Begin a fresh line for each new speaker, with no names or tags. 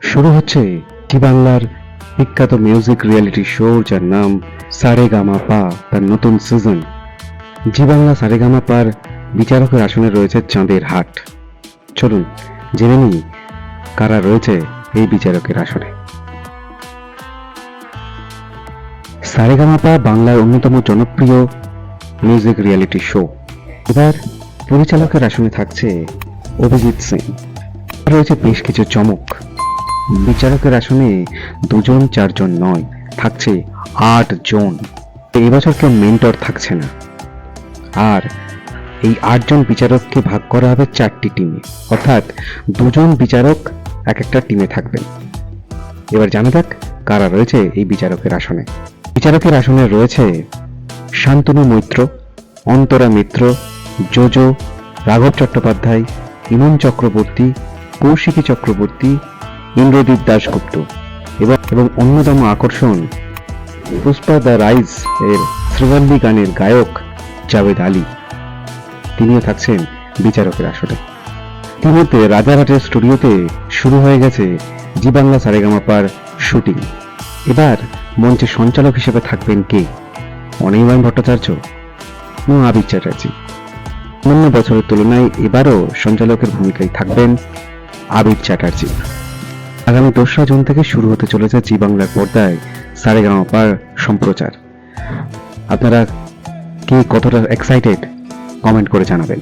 শুরু হচ্ছে জি বাংলার বিখ্যাত মিউজিক রিয়েলিটি শো যার নাম সারে গামা পা, তার নতুন সিজন জি বাংলা সারে গামা পার বিচারকের আসনে রয়েছে চাঁদের হাট। চলুন, জেনে নিই কারা রয়েছে এই বিচারকের আসনে। সারেগামাপা বাংলার অন্যতম জনপ্রিয় মিউজিক রিয়েলিটি শো এবার পরিচালকের আসনে থাকছে অভিজিৎ সিং। রয়েছে বেশ কিছু চমক। বিচারকের আসনে দুজন, চারজন নয়, থাকছে আট জন। এবছর কেউ মেন্টর থাকছে না। আর এই আটজন বিচারককে ভাগ করা হবে চারটি টিমে। অর্থাৎ দুজন বিচারক এক একটা টিমে থাকবেন। এবার জানা যাক কারা রয়েছে এই বিচারকের আসনে। বিচারকের আসনে রয়েছে শান্তনু মৈত্র, অন্তরা মিত্র, জোজো, রাঘব চট্টোপাধ্যায়, ইমন চক্রবর্তী, কৌশিকী চক্রবর্তী ইন্দ্রদীপ দাশগুপ্ত। এবং এবং অন্যতম আকর্ষণ পুষ্পা দ্য রাইজ এর শ্রীবল্লী গানের গায়ক জাভেদ আলী। তিনিও থাকছেন বিচারকের আসনে ইতিমধ্যে রাজারহাটের স্টুডিওতে শুরু হয়ে গেছে জি বাংলা সারেগামাপার শুটিং। এবার মঞ্চে সঞ্চালক হিসেবে থাকবেন কে? অনির্বাণ ভট্টাচার্য ও আবির চ্যাটার্জি। অন্য বছরের তুলনায় এবারও সঞ্চালকের ভূমিকায় থাকবেন আবির চ্যাটার্জি। আগামী দোসরা জুন থেকে শুরু হতে চলেছে জি বাংলার পর্দায় সারেগামাপার সম্প্রচার। আপনারা কি কতটা এক্সাইটেড কমেন্ট করে জানাবেন।